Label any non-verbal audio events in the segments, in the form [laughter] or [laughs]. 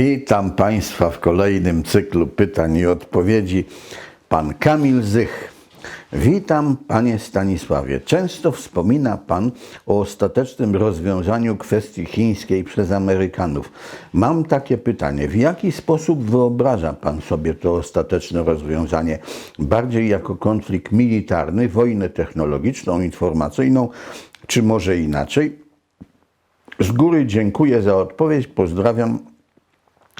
Witam Państwa w kolejnym cyklu pytań i odpowiedzi. Pan Kamil Zych. Witam Panie Stanisławie. Często wspomina Pan o ostatecznym rozwiązaniu kwestii chińskiej przez Amerykanów. Mam takie pytanie. W jaki sposób wyobraża Pan sobie to ostateczne rozwiązanie? Bardziej jako konflikt militarny, wojnę technologiczną, informacyjną, czy może inaczej? Z góry dziękuję za odpowiedź. Pozdrawiam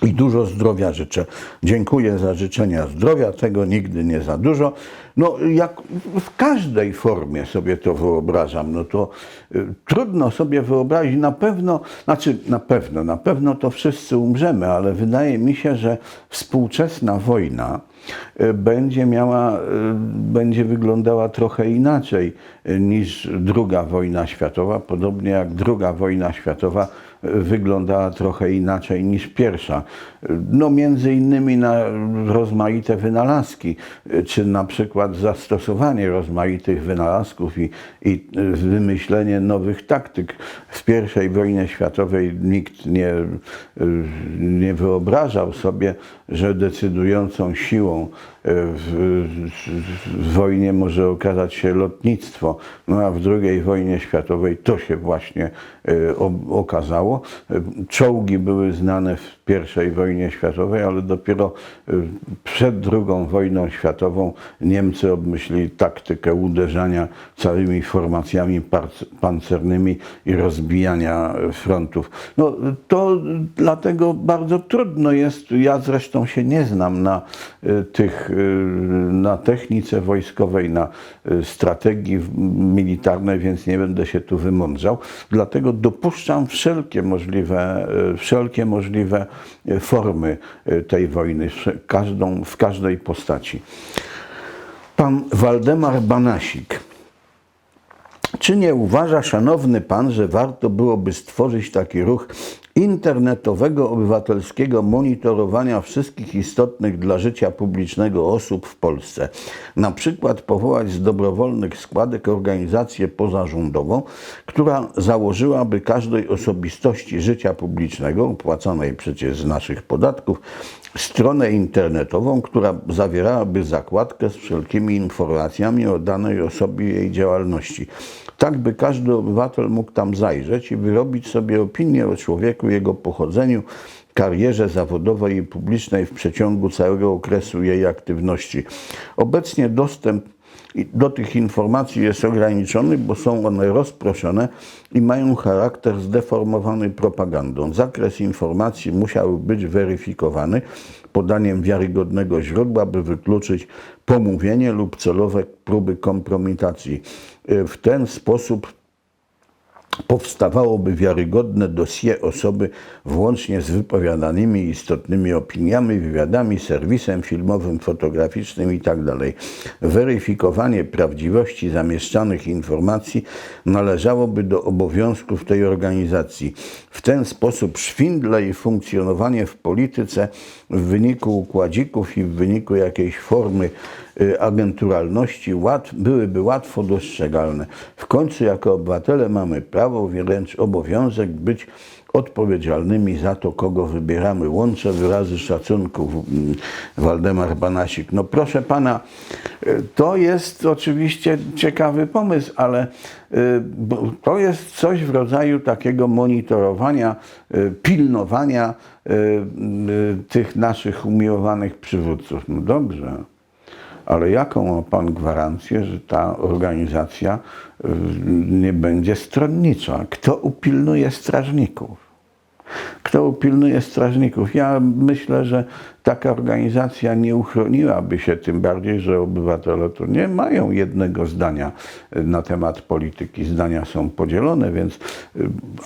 i dużo zdrowia życzę. Dziękuję za życzenia zdrowia, tego nigdy nie za dużo. No, jak w każdej formie sobie to wyobrażam, no to y, trudno sobie wyobrazić, na pewno, znaczy na pewno, na pewno to wszyscy umrzemy, ale wydaje mi się, że współczesna wojna y, będzie miała, y, będzie wyglądała trochę inaczej y, niż druga wojna światowa, podobnie jak druga wojna światowa wyglądała trochę inaczej niż pierwsza. No między innymi na rozmaite wynalazki, czy na przykład zastosowanie rozmaitych wynalazków i, i wymyślenie nowych taktyk. W pierwszej wojnie światowej nikt nie, nie wyobrażał sobie, że decydującą siłą w, w wojnie może okazać się lotnictwo. No a w II wojnie światowej to się właśnie e, okazało. Czołgi były znane w I wojnie światowej, ale dopiero e, przed II wojną światową Niemcy obmyślili taktykę uderzania całymi formacjami pancernymi i rozbijania frontów. No, to dlatego bardzo trudno jest, ja zresztą się nie znam na e, tych, e, na technice wojskowej, na strategii militarnej, więc nie będę się tu wymądrzał. Dlatego dopuszczam wszelkie możliwe, e, wszelkie możliwe e, formy e, tej wojny, każdą, w każdej postaci. Pan Waldemar Banasik. Czy nie uważa, szanowny pan, że warto byłoby stworzyć taki ruch internetowego, obywatelskiego monitorowania wszystkich istotnych dla życia publicznego osób w Polsce? Na przykład powołać z dobrowolnych składek organizację pozarządową, która założyłaby każdej osobistości życia publicznego, opłacanej przecież z naszych podatków, stronę internetową, która zawierałaby zakładkę z wszelkimi informacjami o danej osobie i jej działalności. Tak by każdy obywatel mógł tam zajrzeć i wyrobić sobie opinię o człowieku, jego pochodzeniu, karierze zawodowej i publicznej w przeciągu całego okresu jej aktywności. Obecnie dostęp do tych informacji jest ograniczony, bo są one rozproszone i mają charakter zdeformowany propagandą. Zakres informacji musiał być weryfikowany podaniem wiarygodnego źródła, by wykluczyć pomówienie lub celowe próby kompromitacji. Y, W ten sposób powstawałoby wiarygodne dosie osoby włącznie z wypowiadanymi istotnymi opiniami, wywiadami, serwisem filmowym, fotograficznym itd. Weryfikowanie prawdziwości zamieszczanych informacji należałoby do obowiązków tej organizacji. W ten sposób szwindle i funkcjonowanie w polityce w wyniku układzików i w wyniku jakiejś formy y, agenturalności łat, byłyby łatwo dostrzegalne. W końcu jako obywatele mamy prawo, wręcz obowiązek być odpowiedzialnymi za to, kogo wybieramy. Łączę wyrazy szacunku, w- m, Waldemar Banasik. No proszę pana, y, to jest oczywiście ciekawy pomysł, ale y, to jest coś w rodzaju takiego monitorowania, y, pilnowania tych naszych umiłowanych przywódców. No dobrze. Ale jaką ma Pan gwarancję, że ta organizacja y, nie będzie stronnicza? Kto upilnuje strażników? Kto upilnuje strażników? Ja myślę, że taka organizacja nie uchroniłaby się, tym bardziej, że obywatele tu nie mają jednego zdania y, na temat polityki. Zdania są podzielone, więc, y,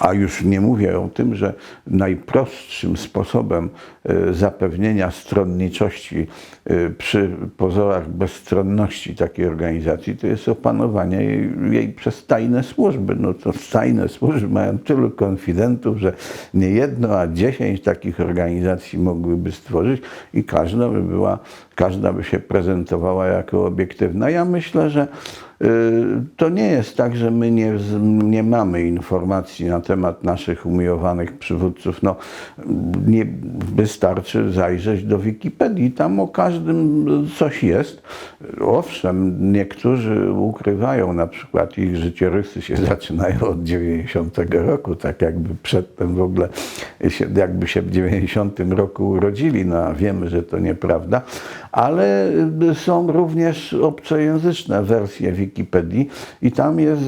a już nie mówię o tym, że najprostszym sposobem y, zapewnienia stronniczości przy pozorach bezstronności takiej organizacji to jest opanowanie jej, jej przez tajne służby. No to tajne służby mają tylu konfidentów, że nie jedno, a dziesięć takich organizacji mogłyby stworzyć i każda by była, każda by się prezentowała jako obiektywna. Ja myślę, że Y, To nie jest tak, że my nie, nie mamy informacji na temat naszych umiłowanych przywódców. No, nie wystarczy zajrzeć do Wikipedii, tam o każdym coś jest. Owszem, niektórzy ukrywają, na przykład ich życiorysy się zaczynają od 90 roku, tak jakby przedtem w ogóle, się, jakby się w 90 roku urodzili, no a wiemy, że to nieprawda, ale są również obcojęzyczne wersje Wikipedii i tam jest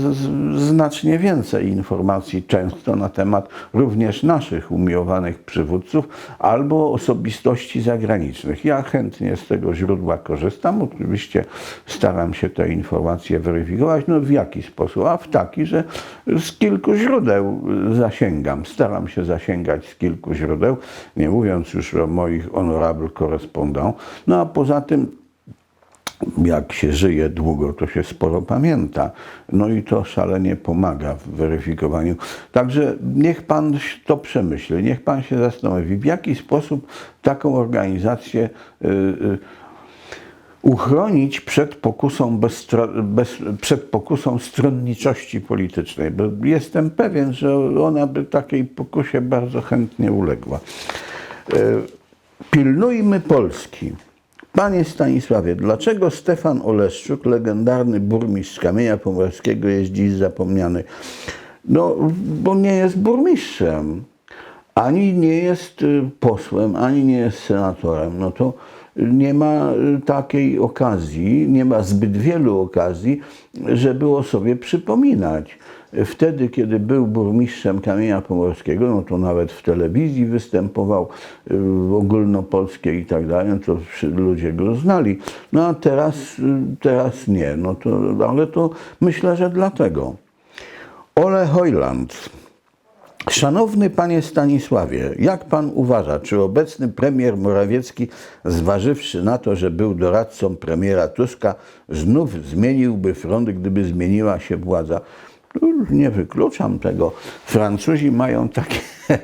znacznie więcej informacji, często na temat również naszych umiłowanych przywódców albo osobistości zagranicznych. Ja chętnie z tego źródła korzystam, oczywiście staram się te informacje weryfikować. No w jaki sposób? A w taki, że z kilku źródeł zasięgam. Staram się zasięgać z kilku źródeł, nie mówiąc już o moich honorable correspondents. No a poza tym jak się żyje długo, to się sporo pamięta. No i to szalenie pomaga w weryfikowaniu. Także niech Pan to przemyśli, niech Pan się zastanowi, w jaki sposób taką organizację y, y, uchronić przed pokusą, bezstro- bez, przed pokusą stronniczości politycznej, bo jestem pewien, że ona by takiej pokusie bardzo chętnie uległa. E, Pilnujmy Polski. Panie Stanisławie, dlaczego Stefan Oleszczuk, legendarny burmistrz Kamienia Pomorskiego, jest dziś zapomniany? No, bo nie jest burmistrzem, ani nie jest y, posłem, ani nie jest senatorem. No to nie ma y, takiej okazji, nie ma zbyt wielu okazji, żeby o sobie przypominać. Wtedy, kiedy był burmistrzem Kamienia Pomorskiego, no to nawet w telewizji występował y, ogólnopolskiej i tak dalej, no to ludzie go znali. No a teraz, y, teraz nie. No to, ale to myślę, że dlatego. Ole Hojland. Szanowny panie Stanisławie, jak pan uważa, czy obecny premier Morawiecki, zważywszy na to, że był doradcą premiera Tuska, znów zmieniłby front, gdyby zmieniła się władza? Nie wykluczam tego. Francuzi mają takie [laughs]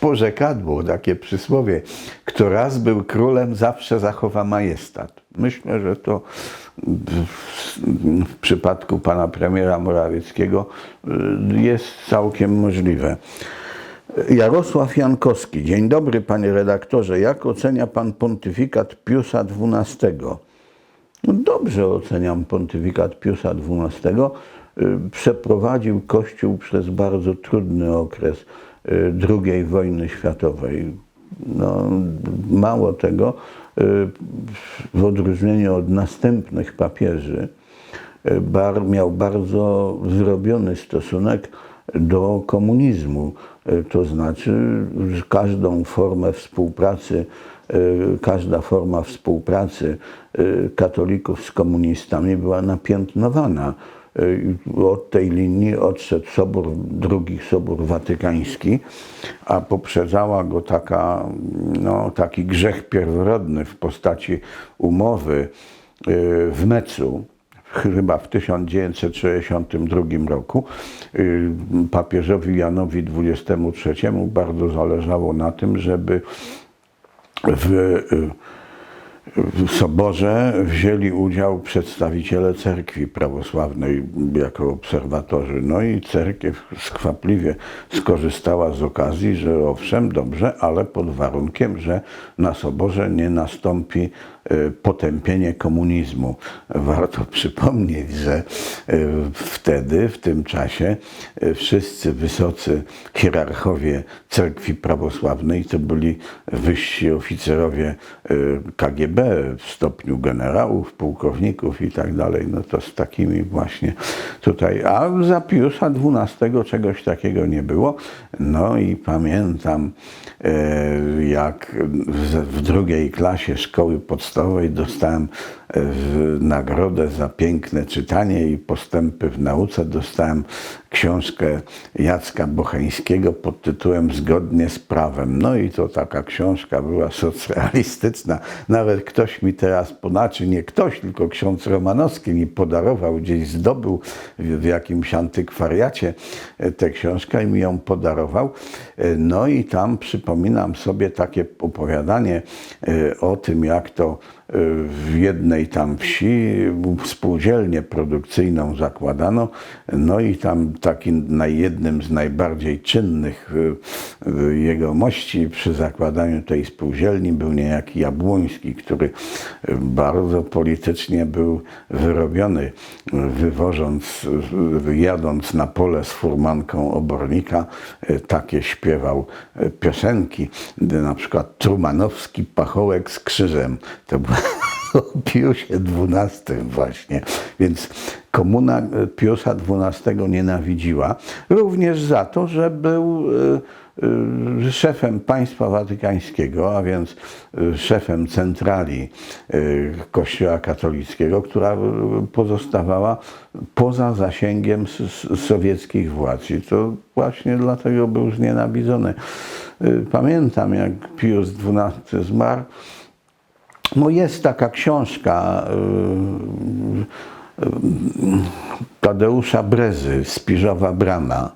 porzekadło, takie przysłowie. Kto raz był królem, zawsze zachowa majestat. Myślę, że to w, w przypadku pana premiera Morawieckiego y, jest całkiem możliwe. Jarosław Jankowski. Dzień dobry, panie redaktorze. Jak ocenia pan pontyfikat Piusa XII? No dobrze oceniam pontyfikat Piusa XII. Y, Przeprowadził Kościół przez bardzo trudny okres y, II wojny światowej. No, mało tego, y, w odróżnieniu od następnych papieży, bar, miał bardzo zrobiony stosunek do komunizmu. To znaczy, każdą formę współpracy, każda forma współpracy katolików z komunistami była napiętnowana. Y, Od tej linii odszedł Sobór, drugi Sobór Watykański, a poprzedzała go taka, no, taki grzech pierworodny w postaci umowy y, w Mecu, chyba w 1962 roku. Y, papieżowi Janowi XXIII bardzo zależało na tym, żeby w, w soborze wzięli udział przedstawiciele cerkwi prawosławnej jako obserwatorzy. No i cerkiew skwapliwie skorzystała z okazji, że owszem, dobrze, ale pod warunkiem, że na soborze nie nastąpi y, potępienie komunizmu. Warto [laughs] przypomnieć, że y, wtedy, w tym czasie, y, wszyscy wysocy hierarchowie cerkwi prawosławnej to byli wyżsi oficerowie KGB w stopniu generałów, pułkowników i tak dalej. No to z takimi właśnie tutaj. A za Piusa XII czegoś takiego nie było. No i pamiętam, e, jak w, drugiej klasie szkoły podstawowej dostałem e, nagrodę za piękne czytanie i postępy w nauce. Dostałem książkę Jacka Bocheńskiego pod tytułem Zgodnie z prawem. No i to taka książka była socrealistyczna. Nawet ktoś mi teraz, znaczy nie ktoś, tylko ksiądz Romanowski mi podarował, gdzieś zdobył w, jakimś antykwariacie e, tę książkę i mi ją podarował. E, No i tam przypominam sobie takie opowiadanie e, o tym, jak to w jednej tam wsi spółdzielnię produkcyjną zakładano, no i tam taki na jednym z najbardziej czynnych y, y, jegomości przy zakładaniu tej spółdzielni był niejaki Jabłoński, który bardzo politycznie był wyrobiony, wywożąc, jadąc na pole z furmanką obornika, y, takie śpiewał piosenki, na przykład Trumanowski pachołek z krzyżem. To było [laughs] o Piusie XII właśnie. Więc komuna Piusa XII nienawidziła. Również za to, że był y, y, szefem państwa watykańskiego, a więc y, szefem centrali Kościoła katolickiego, która pozostawała poza zasięgiem sowieckich władz. I to właśnie dlatego był znienawidzony. Pamiętam, jak Pius XII zmarł, no jest taka książka y, y, Tadeusza Brezy, Spiżowa Brama.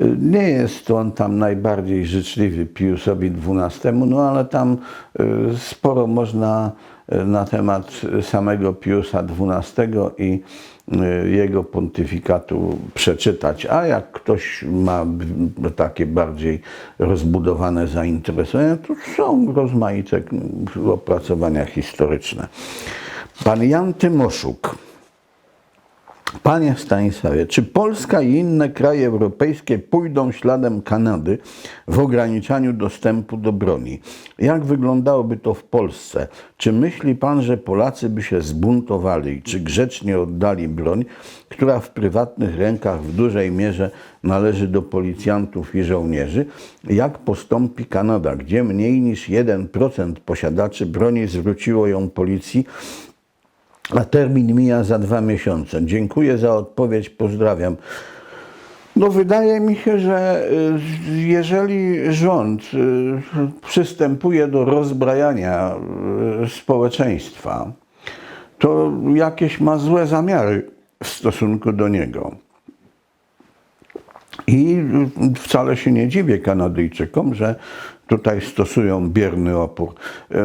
Y, Nie jest on tam najbardziej życzliwy Piusowi XII, no ale tam sporo można na temat samego Piusa XII i jego pontyfikatu przeczytać. A jak ktoś ma takie bardziej rozbudowane zainteresowania, to są rozmaite opracowania historyczne. Pan Jan Tymoszuk. Panie Stanisławie, czy Polska i inne kraje europejskie pójdą śladem Kanady w ograniczaniu dostępu do broni? Jak wyglądałoby to w Polsce? Czy myśli Pan, że Polacy by się zbuntowali, czy grzecznie oddali broń, która w prywatnych rękach w dużej mierze należy do policjantów i żołnierzy? Jak postąpi Kanada, gdzie mniej niż 1% posiadaczy broni zwróciło ją policji a termin mija za dwa miesiące. Dziękuję za odpowiedź, pozdrawiam. No wydaje mi się, że y, jeżeli rząd y, przystępuje do rozbrajania y, społeczeństwa, to jakieś ma złe zamiary w stosunku do niego. I wcale się nie dziwię Kanadyjczykom, że tutaj stosują bierny opór.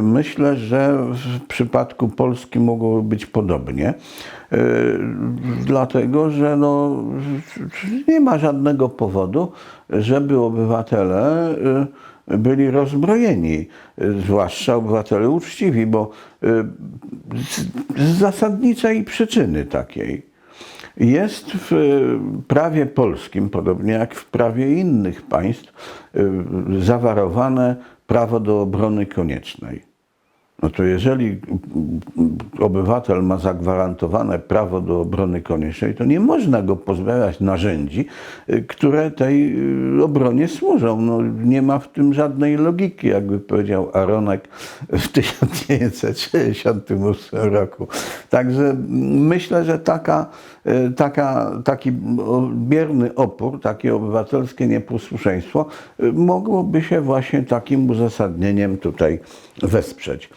Myślę, że w przypadku Polski mogłoby być podobnie, yy, dlatego że no, nie ma żadnego powodu, żeby obywatele yy, byli rozbrojeni, zwłaszcza obywatele uczciwi, bo z, z zasadniczej przyczyny takiej. Jest w e, prawie polskim, podobnie jak w prawie innych państw, e, zawarowane prawo do obrony koniecznej. No to jeżeli obywatel ma zagwarantowane prawo do obrony koniecznej, to nie można go pozbawiać narzędzi, y, które tej obronie służą. No, nie ma w tym żadnej logiki, jakby powiedział Aronek w 1968 roku. Także myślę, że taka, taka, taki bierny opór, takie obywatelskie nieposłuszeństwo y, mogłoby się właśnie takim uzasadnieniem tutaj wesprzeć.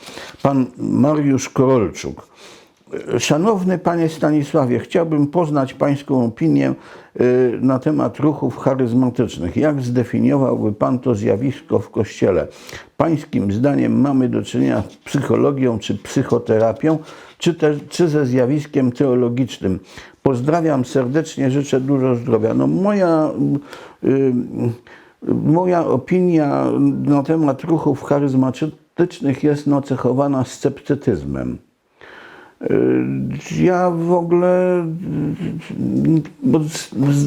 Pan Mariusz Korolczuk. Szanowny Panie Stanisławie, chciałbym poznać Pańską opinię na temat ruchów charyzmatycznych. Jak zdefiniowałby Pan to zjawisko w Kościele? Pańskim zdaniem mamy do czynienia z psychologią czy psychoterapią, czy, też, czy ze zjawiskiem teologicznym? Pozdrawiam serdecznie, życzę dużo zdrowia. No moja... y, Moja opinia na temat ruchów charyzmatycznych jest nacechowana sceptycyzmem. Y, Ja w ogóle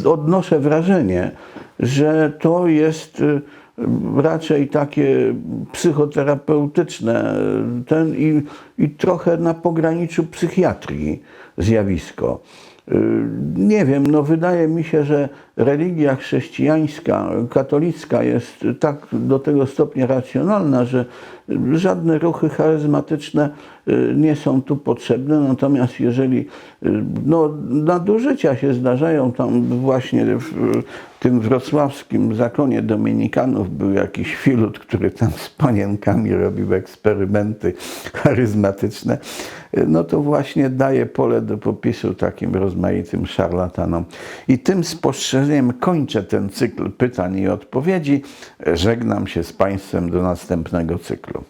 y, odnoszę wrażenie, że to jest y, raczej takie psychoterapeutyczne ten i, i trochę na pograniczu psychiatrii zjawisko. Y, Nie wiem, no wydaje mi się, że religia chrześcijańska, katolicka jest tak do tego stopnia racjonalna, że żadne ruchy charyzmatyczne y, nie są tu potrzebne. Natomiast jeżeli y, no, nadużycia się zdarzają, tam właśnie w tym wrocławskim zakonie dominikanów był jakiś filut, który tam z panienkami robił eksperymenty charyzmatyczne, no to właśnie daje pole do popisu takim rozmaitym szarlatanom. I tym spostrzeżeniem kończę ten cykl pytań i odpowiedzi. Żegnam się z Państwem do następnego cyklu.